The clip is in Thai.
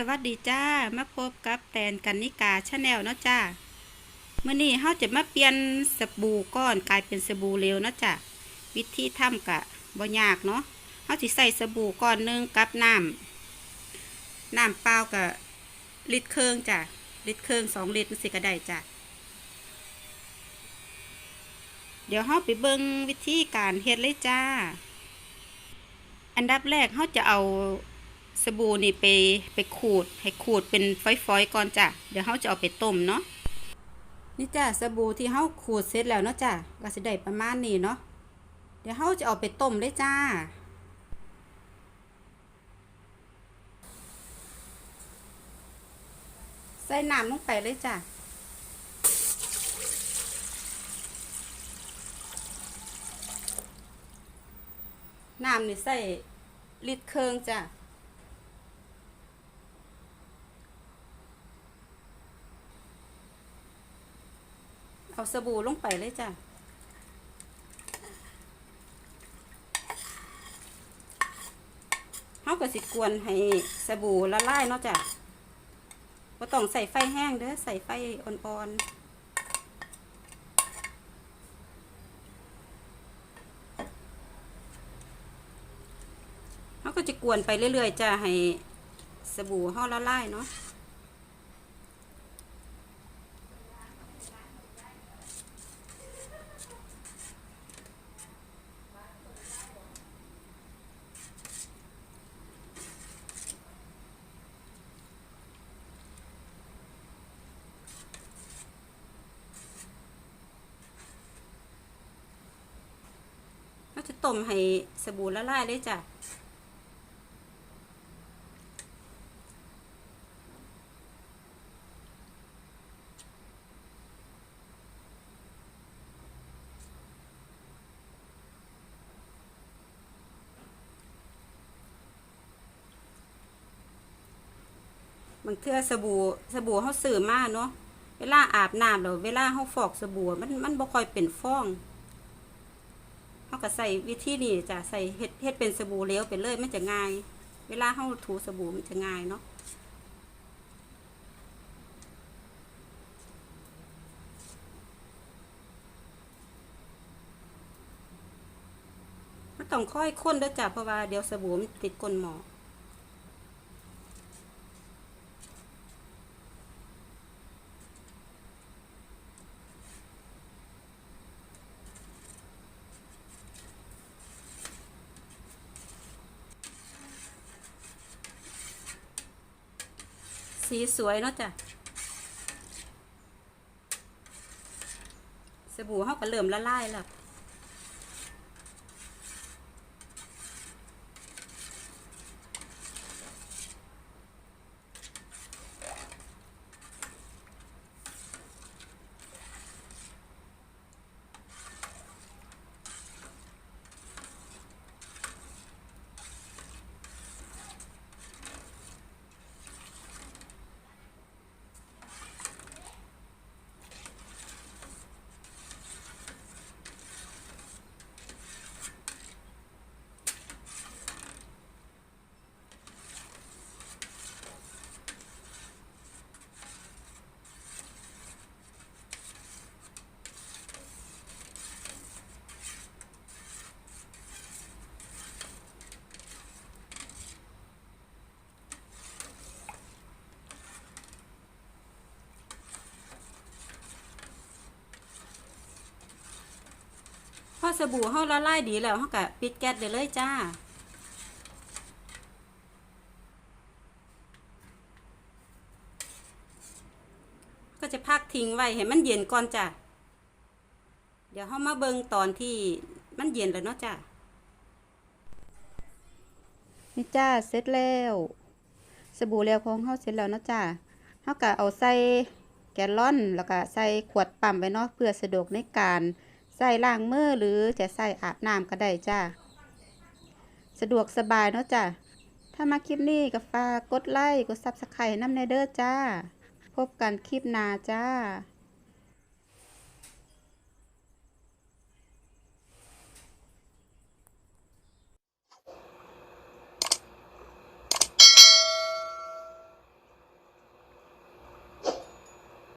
สวัสดีจ้า มาพบกับแตนกันนิกาชาแนลเนาะจ้าเมื่อนี้เราจะมาเปลี่ยนสบู่ก้อนกลายเป็นสบู่เหลวเนาะจ้าวิธีทำกะบ่ยากเนาะเราสิใส่สบู่ก้อนหนึงกับน้ำน้ำเปล่ากะลิตรครึ่องจ้าลิตรครึ่องสองลิตรสิก็ได้จ้าเดี๋ยวเราไปเบิ่งวิธีการเฮ็ดเลยจ้า อันดับแรกเราจะเอา สบู่นี่ไปไปขูด ให้ขูดเป็นฝอยๆก่อนจ้ะ เดี๋ยวเขาจะเอาไปต้มเนาะ นี่จ้ะสบู่ที่เขาขูดเสร็จแล้วเนาะจ้ะก็สิได้ประมาณนี้เนาะ เดี๋ยวเขาจะเอาไปต้มเลยจ้า ใส่น้ำลงไปเลยจ้ะน้ำนี่ใส่ลิตรครึ่งจ้ะ เอาสบู่ลงไปเลยจ้ะเฮาก็สิกวนให้สบู่ละลายเนาะจ้ะบ่ต้องใส่ไฟแห้งเด้อใส่ไฟอ่อนๆเฮาก็จะกวนไปเรื่อยๆจ้ะให้สบู่เฮาละลายเนาะ จะต้มให้สบู่ละลายเลยจ้ะบางเทื่อสบู่สบู่เขาซื้อมาเนาะเวลาอาบน้ำแล้วเวลาเขาฟอกสบู่มันมันบ่ค่อยเป็นฟอง เขาก็ใส่วิธีนี้จะใส่เฮ็ดเฮ็ดเป็นสบู่เหลวไปเลยมันจะง่าย เวลาเขาถูสบู่มันจะง่ายเนาะมันต้องค่อยค้นด้วยจ้ะเพราะว่าเดี๋ยวสบู่มันติดก้นหม้อ สีสวยเนาะจ้ะสบู่เขาก็เริ่มละลายแล้ว สบู่เขาละลายดีแล้วเขาก็ปิดแก๊สได้เลยจ้า ก็จะพักทิ้งไว้ให้มันเย็นก่อนจ้ะ เดี๋ยวเขามาเบิ่งตอนที่มันเย็นแล้วเนาะจ้ะ นี่จ้าเสร็จแล้ว สบู่แล้วของเขาเสร็จแล้วเนาะจ้าเขาก็เอาใส่แกลลอนแล้วก็ใส่ขวดปั๊มไว้เนาะเพื่อสะดวกในการ ใส่ล้างมือหรือจะใส่อาบน้ำก็ได้จ้า สะดวกสบายเนาะจ้าถ้ามาคลิปนี้ก็ฝากกดไลค์กดซับสไครต์น้ำในเด้อจ้า พบกันคลิปหน้าจ้า